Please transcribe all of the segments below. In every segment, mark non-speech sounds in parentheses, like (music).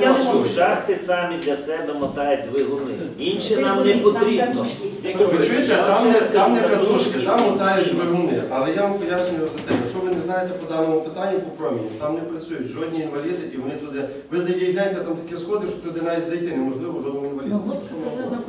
я не можу. Шахти самі для себе мотають двигуни. Інші нам не потрібно. Ви чуєте, там не, там не катушки, там мотають двигуни. Але я вам пояснюю за те, що ви не знаєте по даному питанню по проміні. Там не працюють жодні інваліди, і вони туди. Ви зайдіть, там такі сходи, що туди навіть зайти неможливо жодному інваліду. Ну,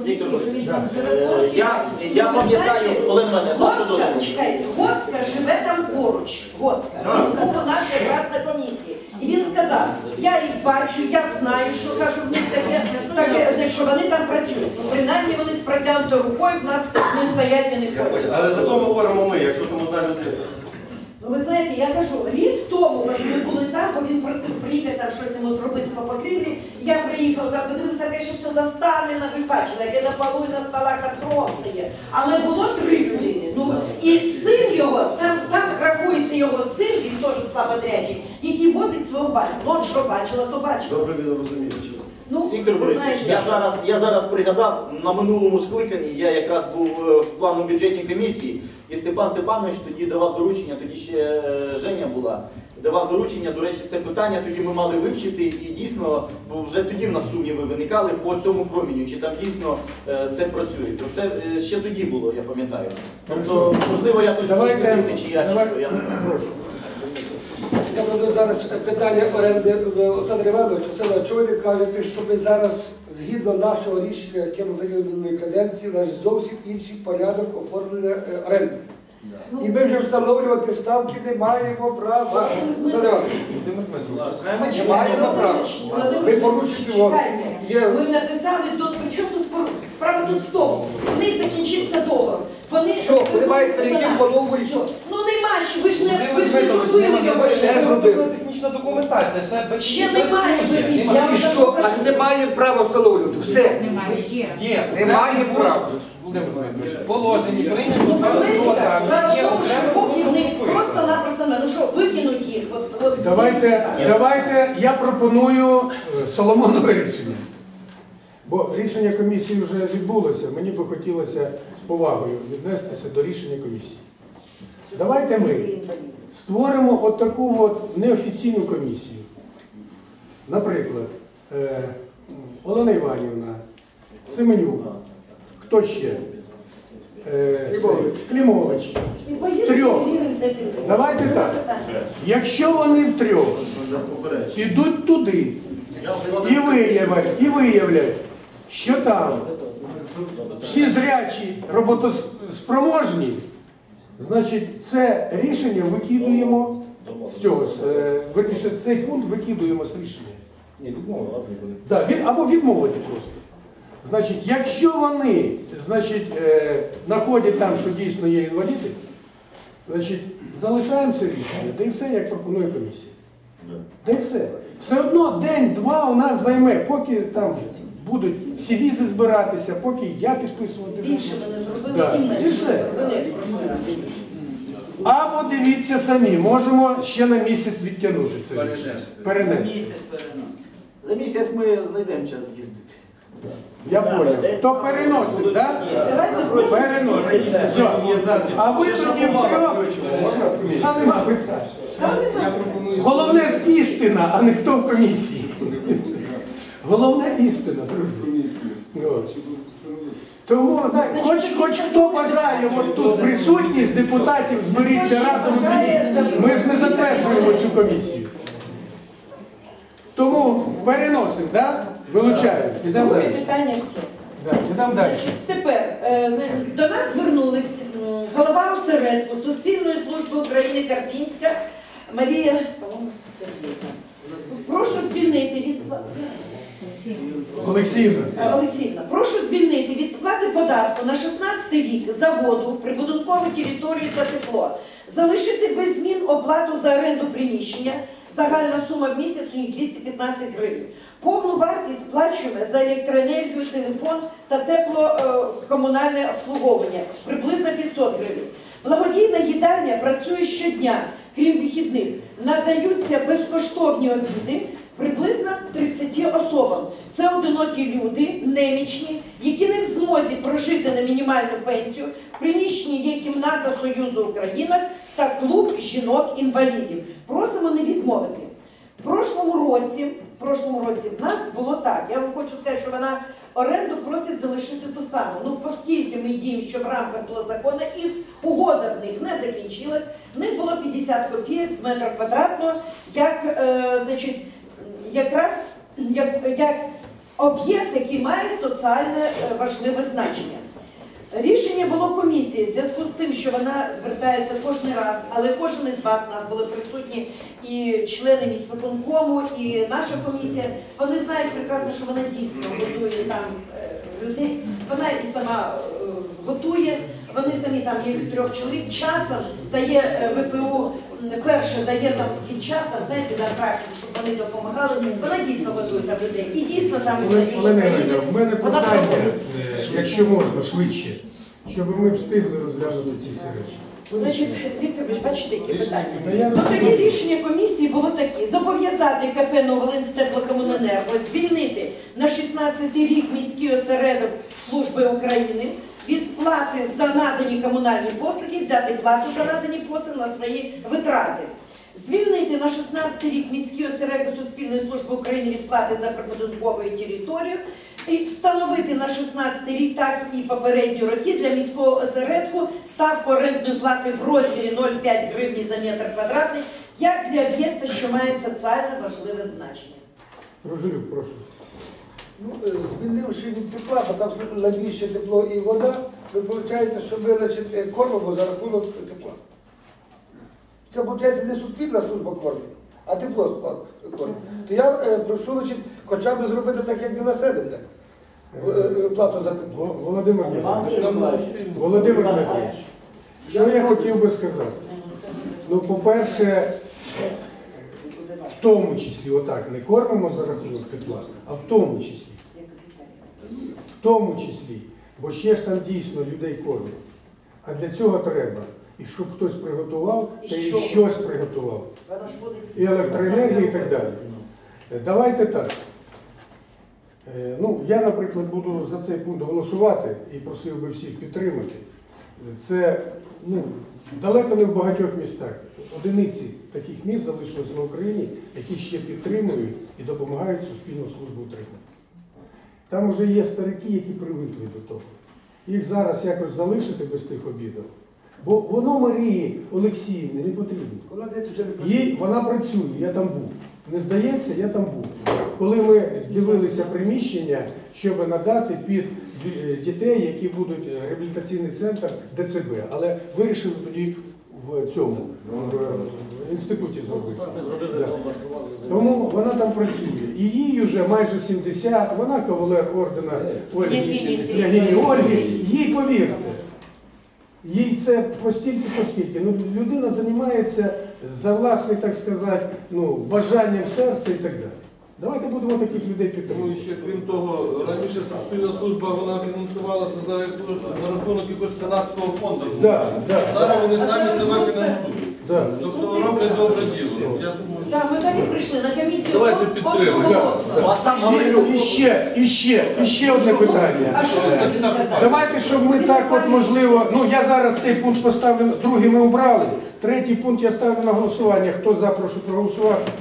Віктор Е. Я, я пам'ятаю, Олена з Гоцька, чекайте, Гоцька живе там поруч. Гоцька. Так. Він був у нас якраз на комісії. І він сказав, я їх бачу, я знаю, що кажу, в них таке, таке, що вони там працюють. Ну, принаймні вони з протягнутою рукою в нас не стоять і не ходять. Але зато ми говоримо ми, якщо там одна людина. Ну ви знаєте, я кажу, рік тому, може, ми були там, бо він просив приїхати там щось йому зробити по покрівлі. Я приїхала, так подивилася, ще все заставлено, ви бачили, яке на полу і на столах атроси є. Але було три людини. Ну і син його, там, там рахується його син, він теж слабодрячий, батька. Ну от що бачила, то бачила. Добре він розуміє, чесно. Ну, ви Борисович, знаєте, я зараз, я зараз пригадав, на минулому скликанні я якраз був е, в плану бюджетній комісії, і Степан Степанович тоді давав доручення, тоді ще е, Женя була, давав доручення, до речі, це питання тоді ми мали вивчити, і дійсно, бо вже тоді в нас сумніви виникали по цьому проміню, чи там дійсно е, це працює. То це е, ще тоді було, я пам'ятаю. Тобто, можливо, якось Давайте, дослідити, чи я, чи давай- що, я не знаю. Прошу. Я веду зараз питання оренди в Олександр Іванович. Олександр, чого ви кажете, що ми зараз, згідно нашого рішення, яке ми прийняли минулої каденції, у нас зовсім інший порядок оформлення е, оренди. І ми вже встановлювати ставки не маємо права. Олександр Іванович, не маємо права. Ви порушуєте його. Ми написали тут, при чому тут справа тут в тому. В них закінчився договор. Вони Все, вони мають перейти і що? Ну нема ще, ви ж не ви ж не зробили його немає, ще. Все зробили. технічна документація, ще без- Ще немає, працює. ви- Немає. я І вам що? покажу. А не маємо права встановлювати. Все. Немає, є. Є. Немає права. Володимир Ну, прийнято справа в тому, що окремий поки в них прописано. просто-напросто, ну що, викинуть їх. От, от, Давайте, давайте я пропоную е, Соломонове рішення. Бо рішення комісії вже відбулося. Мені би хотілося з повагою віднестися до рішення комісії. Давайте ми створимо от таку от неофіційну комісію. Наприклад, е, Олена Іванівна, Семенюк, хто ще? Е, Клімович. Трьох. Давайте так. Якщо вони втрьох підуть туди і виявлять, і виявлять, що там всі зрячі роботоспроможні, значить це рішення викидуємо з цього, з, е, верніше, цей пункт викидуємо з рішення. Ні, відмовила. Да, від, або відмовити просто. Значить, якщо вони значить, е, знаходять там, що дійсно є інваліди, значить, залишаємо це рішення, та і все, як пропонує комісія. Та й все. Все одно день-два у нас займе, поки там будуть всі візи збиратися, поки я підписувати. буду. не зробили, Да. і зробили. Або дивіться самі, можемо ще на місяць відтягнути це рішення. Перенести. Місяць переносимо. За місяць ми знайдемо час з'їздити. Я понял. То переносить, так? Переносить. Все. А ви тоді втрьох. Можна в комісію? Та нема питань. Головне ж істина, а не хто в комісії. Головне істина, друзі. От. Тому хоч, хоч хто бажає от тут присутність депутатів, зберіться разом. Ми ж не затверджуємо цю комісію. Тому переносимо, так? Вилучаємо. Ідемо Друге далі. питання все. Да, Ідемо далі. Тепер е, до нас звернулись м, голова осередку Суспільної служби України Карпінська Марія Сергіївна. Прошу звільнити від сплати. Олексіївна. Е, Олексіївна, прошу звільнити від сплати податку на 16 рік за воду, прибудинкову територію та тепло, залишити без змін оплату за оренду приміщення. Загальна сума в місяць у них 215 гривень. Повну вартість сплачуємо за електроенергію, телефон та теплокомунальне обслуговування приблизно 500 гривень. Благодійна їдальня працює щодня, крім вихідних. Надаються безкоштовні обіди приблизно 30 особам. Це одинокі люди, немічні, які не в змозі прожити на мінімальну пенсію. Приміщенні є кімната Союзу Українок та клуб жінок-інвалідів. Просимо не відмовити. В прошлому році в прошлому році в нас було так. Я вам хочу сказати, що вона оренду просить залишити ту саму. Ну, оскільки ми діємо, що в рамках того закону і угода в них не закінчилась, в них було 50 копійок з метра квадратного, як, е, значить, якраз як, як об'єкт, який має соціальне е, важливе значення. Рішення було комісії в зв'язку з тим, що вона звертається кожен раз, але кожен із вас нас були присутні і члени міськвиконкому, і наша комісія. Вони знають прекрасно, що вона дійсно готує там е, людей. Вона і сама е, готує. Вони самі там є від трьох чоловік. Часом дає е, ВПУ перше дає там дівчат, там, знаєте, на практику, щоб вони допомагали. Вона дійсно готує там людей. І дійсно там і України. В мене питання, е, якщо можна, швидше, щоб ми встигли розглянути ці всі речі. Значить, Вікторович, бачите, які питання. Та Ну, таке рішення комісії було таке. Зобов'язати КП Новолинстеплокомуненерго звільнити на 16 рік міський осередок Служби України від сплати за надані комунальні послуги, взяти плату за надані послуги на свої витрати. Звільнити на 16 рік міський осередок Суспільної служби України від плати за прибудинковою територію і встановити на 16 рік, так і попередні роки для міського осередку ставку орендної плати в розмірі 0,5 гривні за метр квадратний, як для об'єкта, що має соціально важливе значення. Рожелюк, прошу. Ну, е, звільнивши від тепла, бо там найбільше тепло і вода, ви виходить, що вилучите кормимо за рахунок тепла. Це виходить не суспільна служба корму, а тепло спла- корму. То я е, прошу значить, хоча б зробити так, як для населення. Е, е, Плату за тепло. Володимир Дмитрович, Володимир Дмитрович, що я хотів би сказати? Ну, по-перше, в тому числі, отак, не кормимо за рахунок тепла, а в тому числі. В тому числі, бо ще ж там дійсно людей кормять. А для цього треба, і щоб хтось приготував, та і щось приготував. І електроенергія і так далі. Е, Давайте так. Е, Ну, я, наприклад, буду за цей пункт голосувати і просив би всіх підтримати. Це ну, далеко не в багатьох містах. Одиниці таких міст залишилось на Україні, які ще підтримують і допомагають суспільну службу утримати. Там вже є старики, які привикли до того. Їх зараз якось залишити без тих обідів. Бо воно Марії Олексіївні не потрібно. Вона вже не працює. Їй вона працює, я там був. Не здається, я там був. Коли ми дивилися приміщення, щоб надати під дітей, які будуть е, реабілітаційний центр ДЦБ, але вирішили тоді в цьому в інституті зробити. Да. Тому вона там працює. І їй вже майже 70, вона кавалер ордена Ольги Княгині Княгині Ольги. Їй повірте. Їй це постільки, постільки. Ну, людина займається за власним, так сказати, ну, бажанням серця і так далі. Давайте будемо таких людей Ну і ще крім того, раніше суспільна служба вона фінансувалася за, за рахунок якогось канадського фонду. Да, да, Зараз вони самі себе фінансують. Да. Тобто роблять добре діло. Я думаю, що Так, ми так і прийшли на комісію. Давайте підтримуємо. Ну, а сам І, ще, і ще, і ще одне питання. А що ви Так, так? Давайте, щоб ми так от можливо. Ну я зараз цей пункт поставлю, другий ми обрали. Третій пункт я ставлю на голосування. Хто за, прошу проголосувати.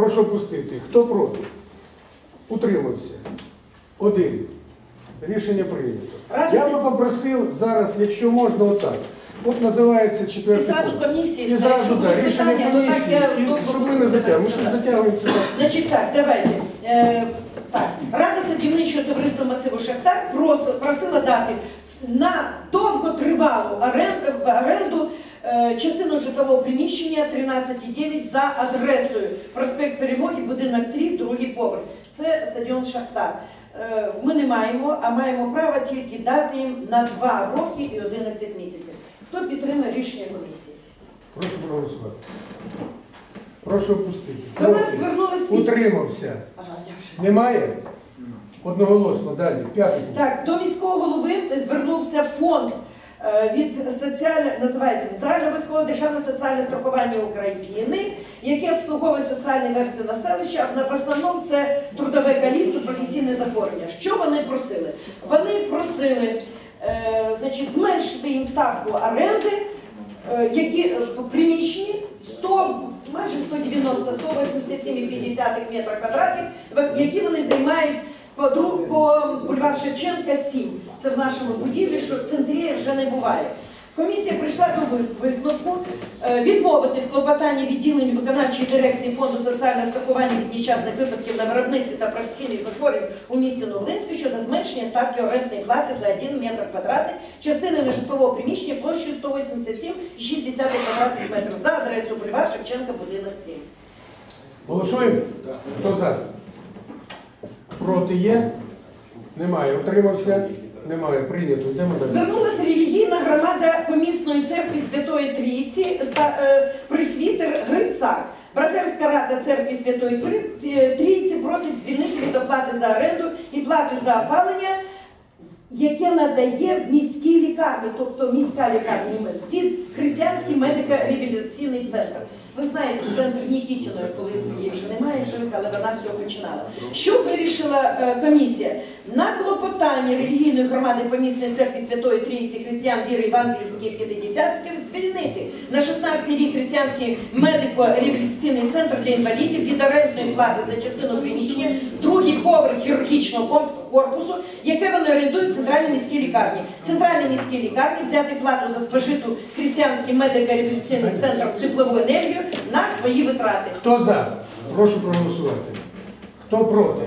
Прошу пустити. Хто проти? Утримався. Один. Рішення прийнято. Радий Я би попросив зараз, якщо можна, отак. От називається І четвертий зразу пункт. комісії, І зразу да, будуть рішення питання, так комісії, я і щоб ми не буду. Ми щось затягуємо сюди. Значить так, давайте. Е, так, Рада садівничого товариства масиву Шахтар прос- просила дати на довготривалу оренду, оренду частину житлового приміщення 13,9 за адресою проспект Перемоги, будинок 3, другий поверх. Це стадіон Шахтар. Е, Ми не маємо, а маємо право тільки дати їм на 2 роки і 11 місяців. Хто підтримує рішення комісії? Прошу проголосувати. Прошу опустити. До нас звернулися. Утримався. Ага, я вже. Немає? Одноголосно, далі. П'ятий. Так, до міського голови звернувся фонд е, від соціальне, називається від загальнообов'язкового державне соціальне страхування України, яке обслуговує соціальні версії населища. а В основному це трудове каліцтво, професійне захворювання. Що вони просили? Вони просили е, значить, зменшити їм ставку оренди, е, які е, приміщені 100 майже 190 187,5 метра квадратних, які вони займають по, по бульвар Шевченка 7. Це в нашому будівлі, що центрі вже не буває. Комісія прийшла до висновку е, відмовити в клопотанні відділенню виконавчої дирекції фонду соціального страхування від нещасних випадків на виробниці та професійних захворювань у місті Новолинську щодо зменшення ставки орендної плати за 1 метр квадратний частини нежитлового приміщення площею 187,6 квадратних метрів за адресою бульвар Шевченка, будинок 7. Голосуємо? Хто за? Проти є? Немає. Утримався? Немає. Прийнято. Звернулася релігійна громада помісної церкви Святої Трійці за е, присвітер Грицак. Братерська рада церкви Святої Трійці просить звільнити від оплати за оренду і плати за опалення, яке надає в міській лікарні, тобто міська лікарня під християнський медико-реабілітаційний центр. Ви знаєте, центр Нікітіної, колись її вже немає живих, але вона цього починала. Що вирішила е, комісія? На клопотання релігійної громади помісної церкви Святої Трійці християн віри Євангелівських п'ятидесятників звільнити на 16 рік християнський медико-реабілітаційний центр для інвалідів від орендної плати за частину приміщення, другий поверх хірургічного комп- корпусу, яке вони орендують в центральній міській лікарні. Центральній міській лікарні взяти плату за спожиту християнський медико-реабілітаційний центр теплову енергію на свої витрати. Хто за? Прошу проголосувати. Хто проти?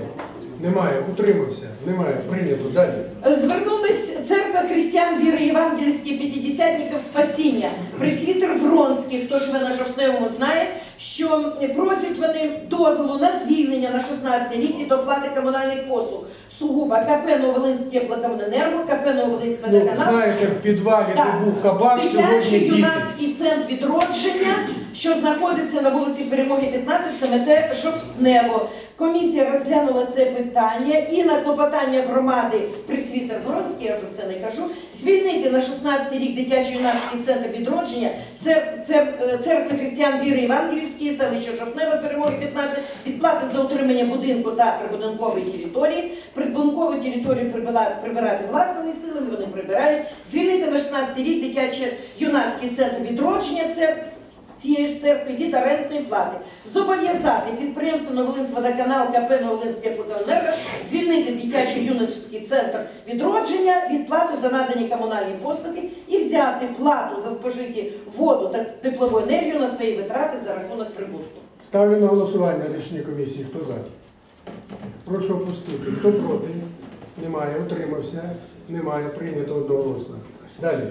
Немає. Утримався? Немає. Прийнято. Далі. Звернулась церква християн віри Євангельських п'ятидесятників спасіння. Пресвітер Вронський, хто живе на Жовтневому, знає, що просять вони дозволу на звільнення на 16 рік від оплати комунальних послуг. Сугубо. КП Новолинськ теплокомуненерго, КП Новолинськ Ну, знаєте, в підвалі, де був кабак, сьогодні Дитячий юнацький центр відродження, що знаходиться на вулиці Перемоги 15, саме те Жовтнево. Комісія розглянула це питання і на клопотання громади Присвітер Вронський, я вже все не кажу, звільнити на 16 рік дитячий юнацький центр відродження е, церкви християн віри Євангелівської, селище Жовтневе, Перемоги 15, відплати за утримання будинку та прибудинкової території. Прибудинкову територію прибирати власними силами, вони прибирають. Звільнити на 16 рік дитячий юнацький центр відродження цер- цієї ж церкви від орендної плати. Зобов'язати підприємство Новолинськводоканал КП Новолинськ теплокомуненерго звільнити дитячий юнацький центр відродження від плати за надані комунальні послуги і взяти плату за спожиті воду та теплову енергію на свої витрати за рахунок прибутку. Ставлю на голосування рішення комісії. Хто за? Прошу опустити. Хто проти? Немає. Утримався? Немає. Прийнято одноголосно. Далі.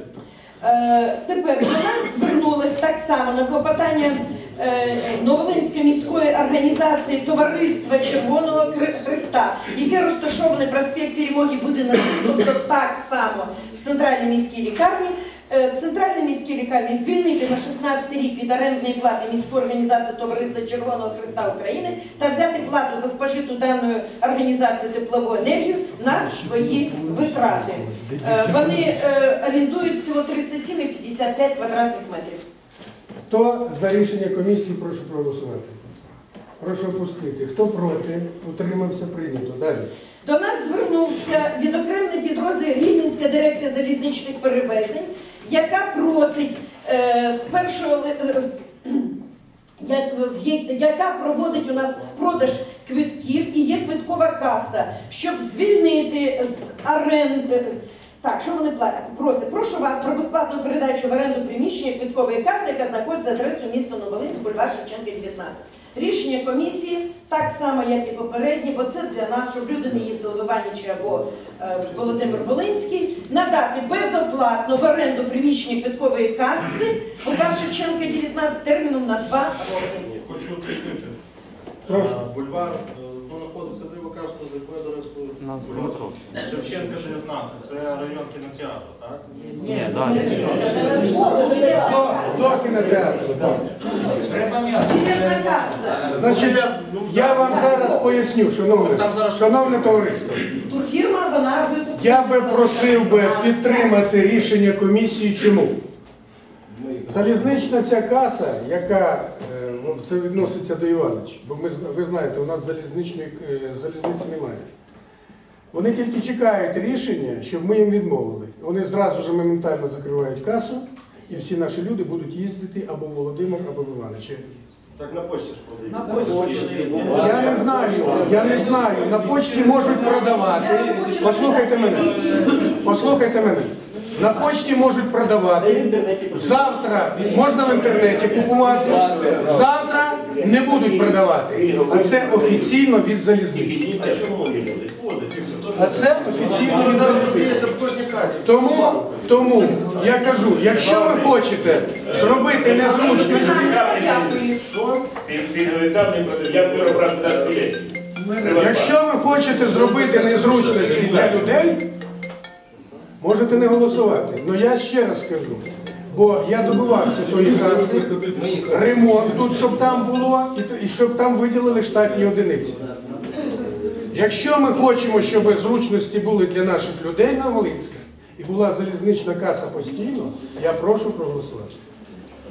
Е, тепер до нас звернулись так само на клопотання е, Новолинської міської організації Товариства Червоного Христа, яке розташоване проспект Перемоги будинок, тобто так само в центральній міській лікарні. Е, центральній міській лікарні звільнити на 16 рік від орендної плати міську організацію Товариства Червоного Христа України та взяти плату за спожиту даною організацією теплову енергію на свої витрати. Е, Вони е, орендують всього 37,55 квадратних метрів. Хто за рішення комісії, прошу проголосувати. Прошу опустити. Хто проти? Утримався? Прийнято. Далі. До нас звернувся відокремлений підрозділ Рівненська дирекція залізничних перевезень, яка просить е, з першого е, є- яка проводить у нас продаж квитків і є квиткова каса, щоб звільнити з оренди. Так, що вони платять? Просять, прошу вас про безплатну передачу в оренду приміщення квиткової каси, яка знаходиться за адресою міста Новолинськ, бульвар Шевченка, 19. Рішення комісії так само, як і попередні, бо це для нас, щоб люди не їздили в Іванічі або е, в Володимир Волинський, надати безоплатно в оренду приміщення квиткової каси бульвар Шевченка, 19 терміном на 2 роки. Хочу уточнити. Бульвар, е, ну, якою адресою? Бульвар. Шевченка 19, це район кінотеатру, так? Ні, далі. До кінотеатру. так. Значить, я вам зараз поясню, шановне, шановне товариство. Турфірма, вона. Я би просив би підтримати рішення комісії. Чому? Залізнична ця каса, яка е, ну, це відноситься до Іванича, бо ми ви знаєте, у нас залізничної е, залізниці немає. Вони тільки чекають рішення, щоб ми їм відмовили. Вони зразу ж моментально закривають касу, і всі наші люди будуть їздити або в Володимир, або в Іванича. Так на почті ж продають. Я не знаю, я не знаю. На почті можуть продавати. Послухайте мене. Послухайте мене. На почті можуть продавати. Завтра можна в інтернеті купувати. Завтра не будуть продавати. А це офіційно від залізниці. А це офіційно від залізниці. Тому, тому я кажу, якщо ви хочете зробити незручності, якщо ви хочете зробити незручності для людей, можете не голосувати. Ну я ще раз скажу. Бо я добивався тої каси, ремонт тут, щоб там було, і щоб там виділили штатні одиниці. Якщо ми хочемо, щоб зручності були для наших людей на Волинська, і була залізнична каса постійно, я прошу проголосувати.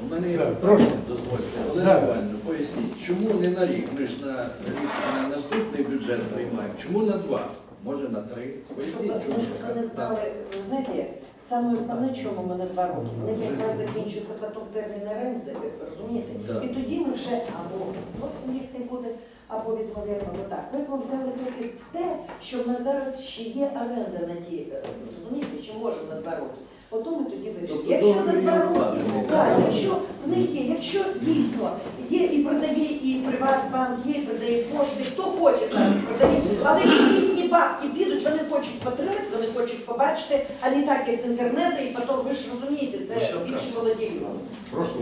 У мене є прошу. дозвольте. Олег Так. Іванович, поясніть, чому не на рік? Ми ж на рік на наступний бюджет приймаємо. Чому на два? Може на три? Щоб ви щоб ви не знали, ви знаєте, саме основне, чому ми на два роки. В них якраз закінчується потім термін оренди, ви розумієте? І тоді ми вже або зовсім їх не буде, або відмовляємо так. Ми взяли тільки те, що в нас зараз ще є оренда на ті, е, розумієте, що можемо на два роки. Ото ми тоді вирішимо. Тобто Якщо за два роки, так, якщо в них є, якщо дійсно є і продає, і Приватбанк, є, і продає пошти, хто хоче зараз продає. Але їхні бабки підуть, вони хочуть потримати, вони хочуть побачити, а не так як з інтернету, і потім ви ж розумієте, це більше володіють. Прошу.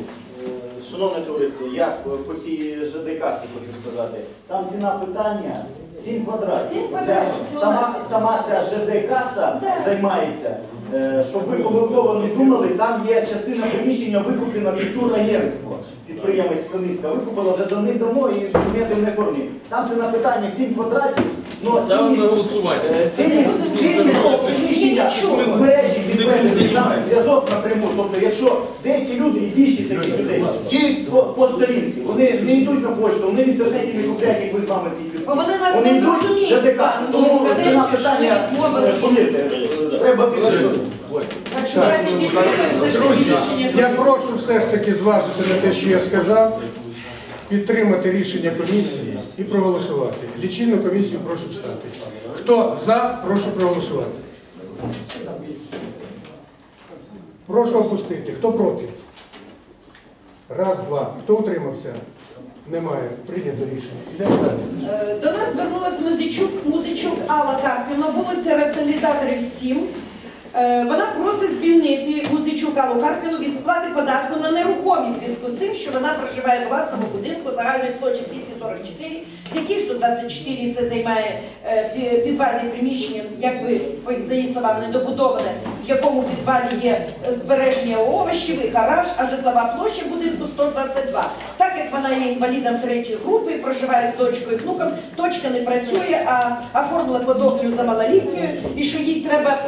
Е, Шановне товариство, я по- по цій ЖД-касі хочу сказати. Там ціна питання 7 квадратів. Всього сама, сама ця ЖД-каса Да. займається. Е, Щоб ви помилково не думали, там є частина приміщення викуплена під турагентство. Підприємець Станицька викупила вже давним-давно і документи не формі. Там ціна питання 7 квадратів. но Ставимо цінність- на голосування. Е, того приміщення в мережі підведений там зв'язок напряму. Тобто, якщо деякі люди і більшість таких людей, ті по, по сторінці, вони не йдуть на пошту, вони в інтернеті не купляють, як ви з підписуєте. Бо вони не йдуть зрозуміють, ЖДК. Тому це на питання, е, повірте, е, треба підтримати. Так Друзі, я прошу все ж таки зважити на те, що я сказав, підтримати рішення комісії і проголосувати. Лічильну комісію прошу встати. Хто за, прошу проголосувати. Прошу опустити. Хто проти? Раз, два. Хто утримався? Немає. Прийнято рішення. Йдемо далі. Е, До нас звернулася Музичук, Музичук Алла Карпіна, вулиця Раціоналізаторів 7. Е, Вона просить звільнити Музичук Аллу Карпіну від сплати податку на нерухомість в зв'язку з тим, що вона проживає в власному будинку загальної площі 244, з яких 124 це займає е, підвальне приміщення, якби за її словами недобудоване, в якому підвалі є збереження овочів, гараж, а житлова площа будинку 122. Так як вона є інвалідом третьої групи, проживає з дочкою і внуком, дочка не працює, а оформила по догляду за малолітньою, і що їй треба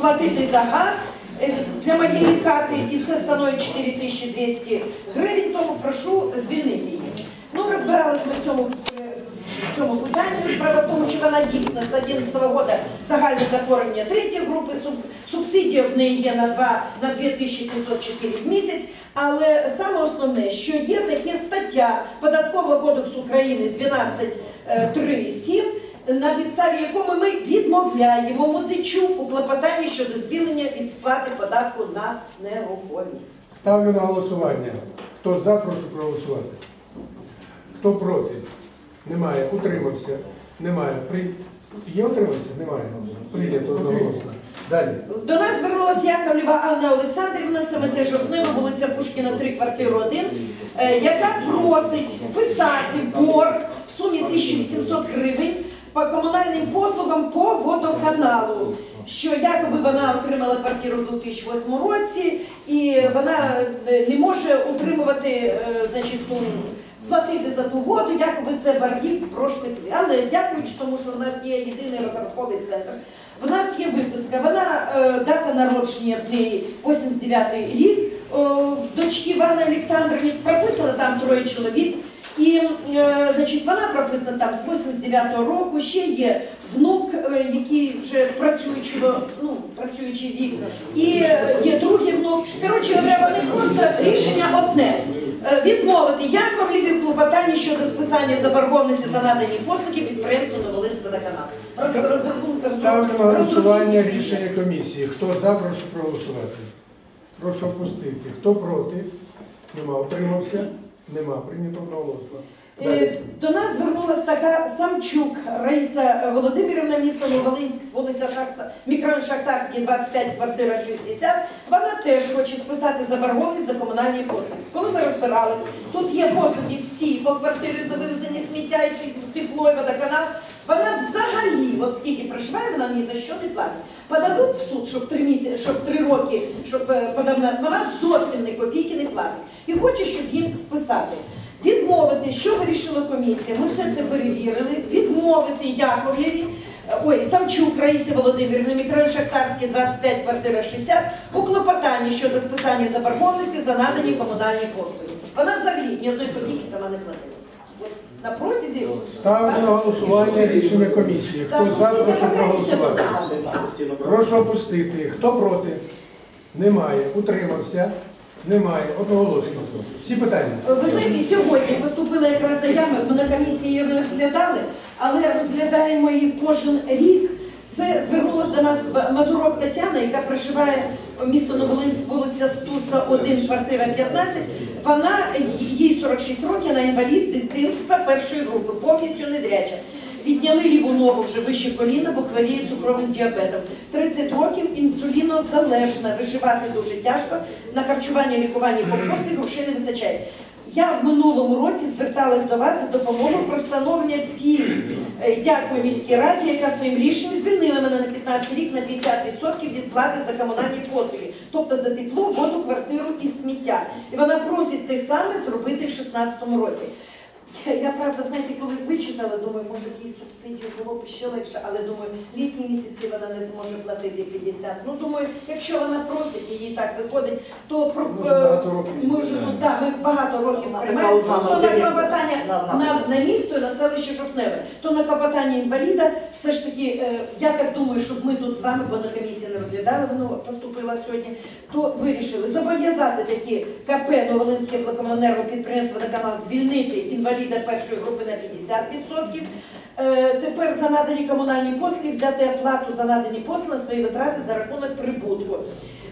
платити за газ е, для моєї хати, і це становить 4200 гривень, тому прошу звільнити її. Ну, розбирались ми в цьому, е, в цьому питанні. Справа в тому, що вона дійсно з 2011 року загальне захворювання третьої групи, суб- субсидія в неї є на 2, на 2704 в місяць. Але саме основне, що є таке стаття Податкового кодексу України 12.3.7, на підставі якому ми відмовляємо Музичук у клопотанні щодо звільнення від сплати податку на нерухомість. Ставлю на голосування. Хто за, прошу проголосувати. Хто проти? Немає. Утримався? Немає. При... Є утримався? Немає. Прийнято одноголосно. Далі. До нас звернулася Яковлєва Анна Олександрівна, саме те Жовтнева, вулиця Пушкіна, 3, квартира 1, е, яка просить списати борг в сумі 1800 гривень по комунальним послугам по водоканалу. Що якоби вона отримала квартиру в 2008 році, і вона е, не може утримувати, е, значить, ну, платити за ту воду, якоби це борги прошлих. Але дякуючи тому, що в нас є єдиний розраховий центр. В нас є виписка, вона е, дата народження в неї 89-й рік. В дочки Івана Олександрівні прописано там троє чоловік. І значить, вона прописана там з 89-го року. Ще є внук, е, який вже працюючий, ну, працюючий вік, і е, є другий внук. Коротше, говоря, вони просто рішення одне. Е, Відмовити Яковліві в клопотанні щодо списання заборгованості за надані послуги підприємству роздрукуй- роздрукуй- Ставлю на голосування рішення комісії. Хто за, прошу проголосувати. Прошу опустити. Хто проти? Нема. Утримався? Нема. Прийнято одноголосно. Е. До нас звернулася така Самчук Раїса Володимирівна, місто Новолинськ, вулиця Шахта, мікрорайон Шахтарський, 25, квартира 60. Вона теж хоче списати заборгованість за комунальні послуги. Коли ми розбирались, тут є послуги всі по квартирі за вивезення сміття, і теп- тепло, і водоканал. Вона взагалі, от скільки проживає, вона ні за що не платить. Подадуть в суд, щоб три місяці, щоб три роки, щоб е, подавна, вона зовсім ні копійки не платить. І хоче, щоб їм списати. Відмовити, що вирішила комісія, ми все це перевірили. Відмовити Яковлєві, ой, Самчук Раїсі Володимирівні, мікрорайон Шахтарський, 25, квартира 60, у клопотанні щодо списання заборгованості за надані комунальні послуги. Вона взагалі ні одної копійки сама не платила. От на протязі Ставлю на голосування рішення комісії. Хто за, прошу проголосувати. Прошу опустити. Хто проти? Немає. Утримався? Немає. Одноголосно. Всі питання? Ви знаєте, сьогодні поступила якраз заява, ми на комісії її розглядали, але розглядаємо її кожен рік. Це звернулася до нас Мазурок Тетяна, яка проживає місто Новолинськ, вулиця Стуса, 1, квартира 15. Вона, їй 46 років, вона інвалід дитинства першої групи, повністю незряча. Відняли ліву ногу вже вище коліна, бо хворіє цукровим діабетом. 30 років інсулінозалежна, виживати дуже тяжко. На харчування, лікування по послі грошей не вистачає. Я в минулому році зверталась до вас за допомогою про встановлення пільг. Е, Дякую міській раді, яка своїм рішенням звільнила мене на 15 рік на 50% від плати за комунальні послуги, тобто за тепло, воду, квартиру і сміття. І вона просить те саме зробити в 2016 році. Я, я правда, знаєте, коли вичитала, думаю, може якісь субсидію було б ще легше, але думаю, літні місяці вона не зможе платити 50. Ну думаю, якщо вона просить і їй так виходить, то про Ми ж багато років ми вже тут так, ми багато років Вона така приймаємо. одна на То на клопотання На- на- на, на місто і на селище Жовтневе, то на клопотання інваліда все ж таки, е, я так думаю, щоб ми тут з вами, бо на комісії не розглядали, воно поступило сьогодні, то вирішили зобов'язати такі КП Новолинське теплокомуненерго підприємство «Водоканал» звільнити інваліда першої групи на 50%. Е, Тепер за надані комунальні послуги взяти оплату за надані послуги свої витрати за рахунок прибутку.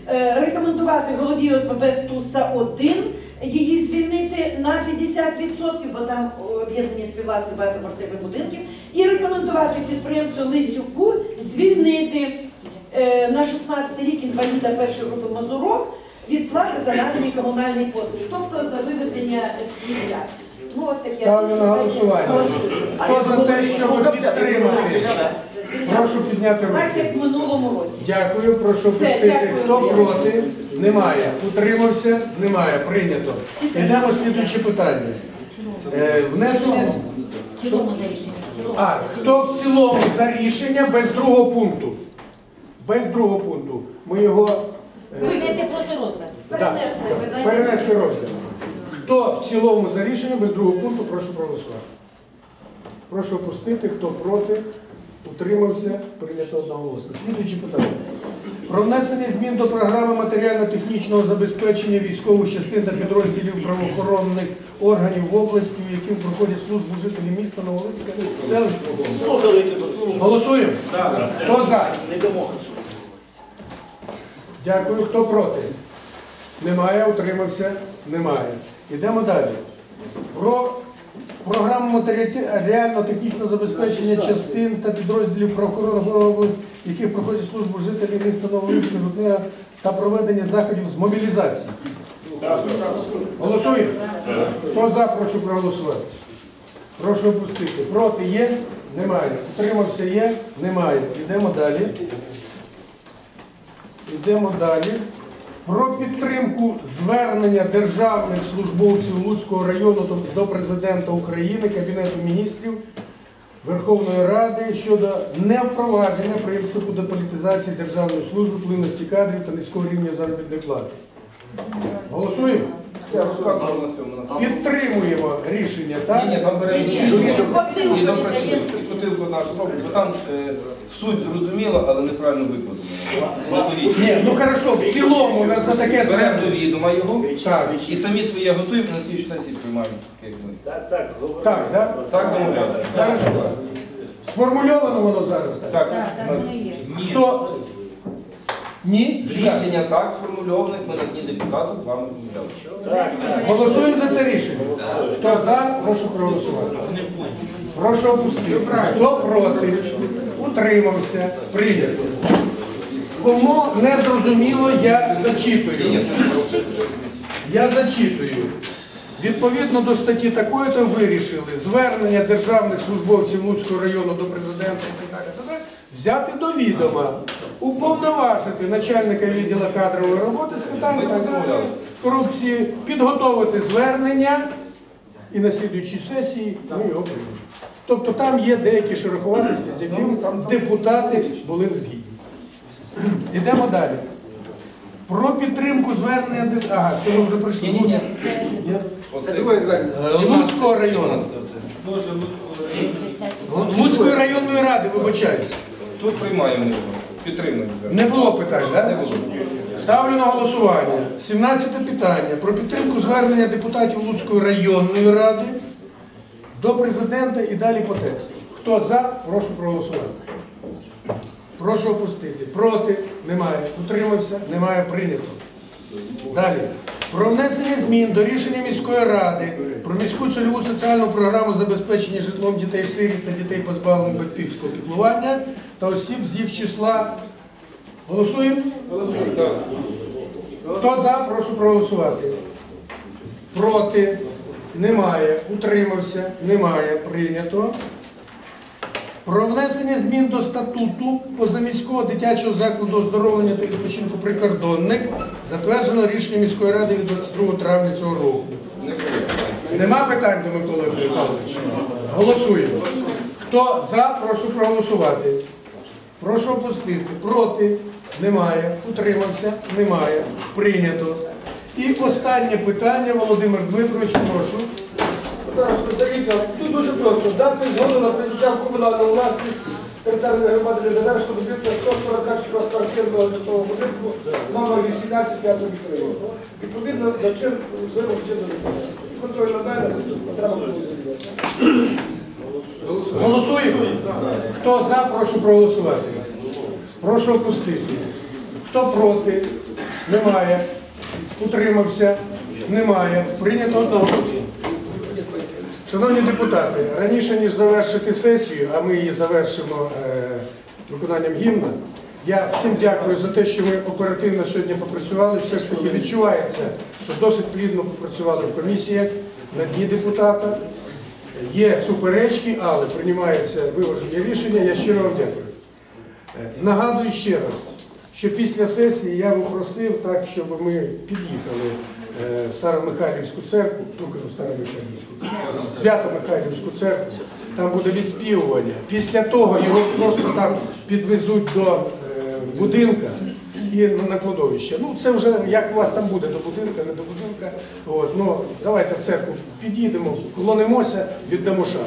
Е, Рекомендувати голові ОСББ Стуса 1 її звільнити на 50%, бо там об'єднані співвласник багатоквартирних будинків, і рекомендувати підприємцю Лисюку звільнити е, на 16 рік інваліда першої групи Мазурок від плати за надані комунальні послуги, тобто за вивезення сміття. Ну, от таке. Ставлю на голосування. Хто за те, щоб підтримати? Прошу підняти Так як в минулому році. Дякую, прошу Все, опустити. дякую. Хто проти? Немає. Утримався? Немає. Прийнято. Йдемо слідуюче питання. Е, Внесення. В цілому за рішення. В цілому. А, хто в цілому за рішення без другого пункту? Без другого пункту. Ми його е, Винести просто розгляд. да, перенесли розгляд. Хто в цілому за рішення без другого пункту, прошу проголосувати. Прошу опустити, хто проти, утримався, прийнято одноголосно. Слідуюче питання. Про внесення змін до програми матеріально-технічного забезпечення військових частин та підрозділів правоохоронних органів в області, у яким проходять службу жителі міста Новолицька, селищ. Слухали, які. Голосуємо? Хто за? Не дамо. Дякую. Хто проти? Немає. Утримався? Немає. Йдемо далі. Про програму матеріально-технічного забезпечення частин та підрозділів правоохоронних органів, яких проходять службу жителі міста Новолинська, Жутнева та проведення заходів з мобілізації. Голосуємо? Хто за, прошу проголосувати. Прошу опустити. Проти є? Немає. Утримався є? Немає. Йдемо далі. Йдемо далі. Про підтримку звернення державних службовців Луцького району до- Президента України, Кабінету міністрів Верховної Ради щодо невпровадження принципу деполітизації державної служби, плинності кадрів та низького рівня заробітної плати. Голосуємо? Я розказував на цьому. на цьому. Підтримуємо рішення, так? Ні, ні, там беремо Ні, до ні, відома котилку і віддаємо. Котилку наш робить, бо там е, суть зрозуміла, але неправильно викладена. Ні, ну хорошо, в цілому на- за таке Беремо до звернення. відома його Так, і самі своє готуємо і на слідчій сесії приймаємо. як ми. Так, так, говори. Так, да? Так домовлялися. Хорошо. Сформульовано воно зараз так? Так, Так, так, воно і є. Хто? Ні? рішення так сформульоване, як ми на дні депутата з вами так. Голосуємо за це рішення. Хто за, прошу проголосувати. Прошу опустити. Хто проти? Утримався. Прийнято. Кому не зрозуміло, я зачитую. Я зачитую. Відповідно до статті такої, то вирішили звернення державних службовців Луцького району до президента і так далі, взяти до відома, уповноважити начальника відділу кадрової роботи з питань Ми корупції, підготовити звернення і на слідуючій сесії ми його приймемо. Тобто там є деякі шероховатості, з якими депутати були не згідні. (clears throat) Йдемо далі. Про підтримку звернення Ага, це ви вже прийшли. Ні? Друге звернення. Е, Луцького району. 17 Луцької районної ради, вибачаюсь. Тут приймаємо його, підтримуємо. Не було питань, Не так? було. Ставлю на голосування. 17 питання про підтримку звернення депутатів Луцької районної ради до президента і далі по тексту. Хто за, прошу проголосувати. Прошу опустити. Проти немає. Утримався, немає прийнято. Далі. Про внесення змін до рішення міської ради про міську цільову соціальну програму забезпечення житлом дітей сиріт та дітей позбавлених батьківського піклування та осіб з їх числа. Голосуємо? Так. Хто за, прошу проголосувати. Проти? Немає. Утримався? Немає. Прийнято. Про внесення змін до статуту позаміського дитячого закладу оздоровлення та відпочинку прикордонник затверджено рішенням міської ради від 22 травня цього року. Нема питань до Миколи Павловича? Голосуємо. Хто за, прошу проголосувати. Прошу опустити. Проти? Немає. Утримався? Немає. Прийнято. І останнє питання, Володимир Дмитрович, прошу. Тут дуже просто. Дати згоду на прийняття в комунальну власність територіальної громади не завершено будівництва 144 квартирного житлового будинку номер 18 5 району. Відповідно до чин вимог чинного. Контроль над мене треба було. Голосуємо? Хто за, прошу проголосувати. Прошу опустити. Хто проти? Немає. Утримався? Немає. Прийнято одноголосно. Шановні депутати, раніше ніж завершити сесію, а ми її завершимо е, виконанням гімна, я всім дякую за те, що ми оперативно сьогодні попрацювали. Все ж таки відчувається, що досить плідно попрацювали в комісіях на дні депутата. Є суперечки, але приймаються виважені рішення. Я щиро вам дякую. Е, Нагадую ще раз, що після сесії я попросив так, щоб ми під'їхали Старомихайлівську церкву, то кажу Старомихайлівську, Свято-Михайлівську церкву, там буде відспівування. Після того його просто там підвезуть до е, будинка і на кладовище. Ну, це вже як у вас там буде до будинка, не до будинка. От, ну, давайте в церкву підійдемо, вклонимося, віддамо шану.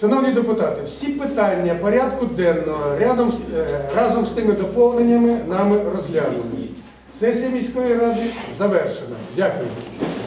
Шановні депутати, всі питання порядку денного рядом, е, разом з тими доповненнями нами розглянуті. Сесія міської ради завершена. Дякую.